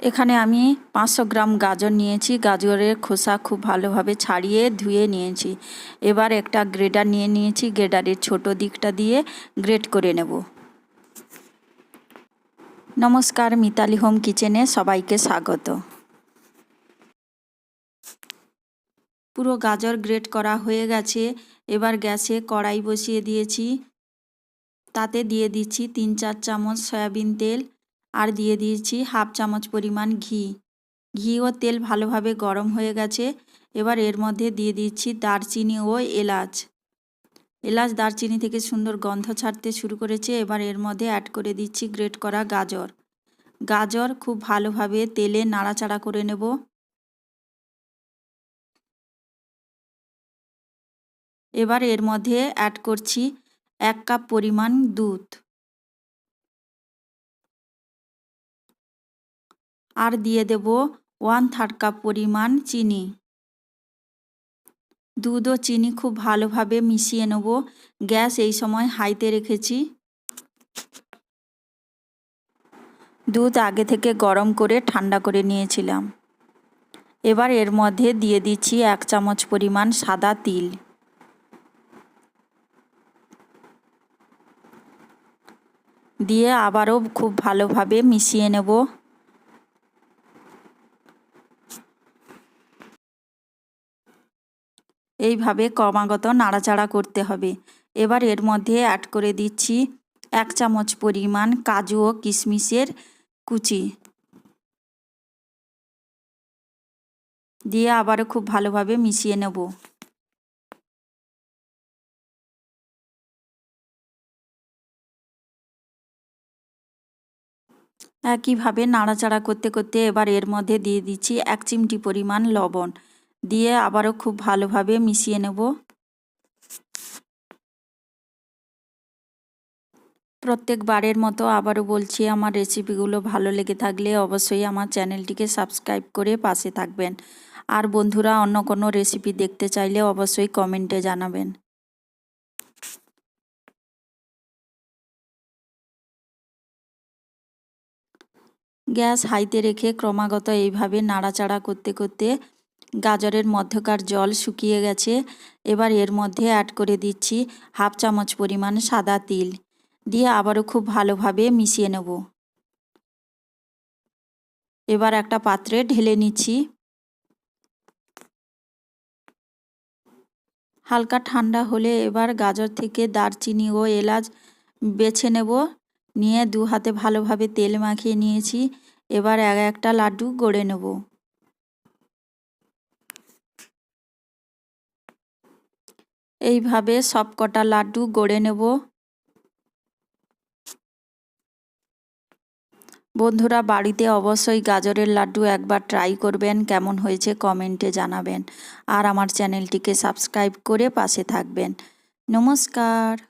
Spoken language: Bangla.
এখানে আমি পাঁচশো গ্রাম গাজর নিয়েছি। গাজরের খোসা খুব ভালোভাবে ছাড়িয়ে ধুয়ে নিয়েছি। এবার একটা গ্রেডার নিয়ে নিয়েছি। গ্রেডারের ছোট দিকটা দিয়ে গ্রেড করে নেব। নমস্কার, মিতালি হোম কিচেনে সবাইকে স্বাগত। পুরো গাজর গ্রেড করা হয়ে গেছে। এবার গ্যাসে কড়াই বসিয়ে দিয়েছি। তাতে দিয়ে দিচ্ছি তিন চার চামচ সয়াবিন তেল। আর দিয়ে দিয়েছি হাফ চামচ পরিমাণ ঘি। ঘি ও তেল ভালোভাবে গরম হয়ে গেছে। এবার এর মধ্যে দিয়ে দিচ্ছি দারচিনি ও এলাচ। এলাচ দারচিনি থেকে সুন্দর গন্ধ ছাড়তে শুরু করেছে। এবার এর মধ্যে অ্যাড করে দিচ্ছি গ্রেট করা গাজর। গাজর খুব ভালোভাবে তেলে নাড়াচাড়া করে নেব। এবার এর মধ্যে অ্যাড করছি এক কাপ পরিমাণ দুধ। আর দিয়ে দেব ওয়ান থার্ড কাপ পরিমাণ চিনি। দুধ ও চিনি খুব ভালোভাবে মিশিয়ে নেব। গ্যাস এই সময় হাইতে রেখেছি। দুধ আগে থেকে গরম করে ঠান্ডা করে নিয়েছিলাম। এবার এর মধ্যে দিয়ে দিচ্ছি এক চামচ পরিমাণ সাদা তিল। দিয়ে আবারও খুব ভালোভাবে মিশিয়ে নেব। এইভাবে ক্রমাগত নাড়াচাড়া করতে হবে। এবার এর মধ্যে অ্যাড করে দিচ্ছি এক চামচ পরিমাণ কাজু ও কিশমিশের কুচি। দিয়ে আবারও খুব ভালোভাবে মিশিয়ে নেব। একইভাবে নাড়াচাড়া করতে করতে এবার এর মধ্যে দিয়ে দিচ্ছি এক চিমটি পরিমাণ লবণ। দিয়ে আবারও খুব ভালোভাবে মিশিয়ে নেব। প্রত্যেকবারের মতো আবারও বলছি, আমার রেসিপিগুলো ভালো লেগে থাকলে অবশ্যই আমার চ্যানেলটিকে সাবস্ক্রাইব করে পাশে থাকবেন। আর বন্ধুরা, অন্য কোনো রেসিপি দেখতে চাইলে অবশ্যই কমেন্টে জানাবেন। গ্যাস হাইতে রেখে ক্রমাগত এইভাবে নাড়াচাড়া করতে করতে গাজরের মধ্যকার জল শুকিয়ে গেছে, এবার এর মধ্যে অ্যাড করে দিচ্ছি হাফ চামচ পরিমাণ সাদা তিল। দিয়ে আবারও খুব ভালোভাবে মিশিয়ে নেব। এবার একটা পাত্রে ঢেলে নিচ্ছি। হালকা ঠান্ডা হলে এবার গাজর থেকে দারচিনি ও এলাচ বেছে নেব। নিয়ে দু হাতে ভালোভাবে তেল মাখিয়ে নিয়েছি। এবার এক একটা লাড্ডু গড়ে নেব। এইভাবে সব কটা লাড্ডু গড়ে নেব। বন্ধুরা, বাড়িতে অবশ্যই গাজরের লাড্ডু একবার ট্রাই করবেন, কেমন হয়েছে কমেন্টে জানাবেন। আর আমার চ্যানেলটিকে সাবস্ক্রাইব করে পাশে থাকবেন। নমস্কার।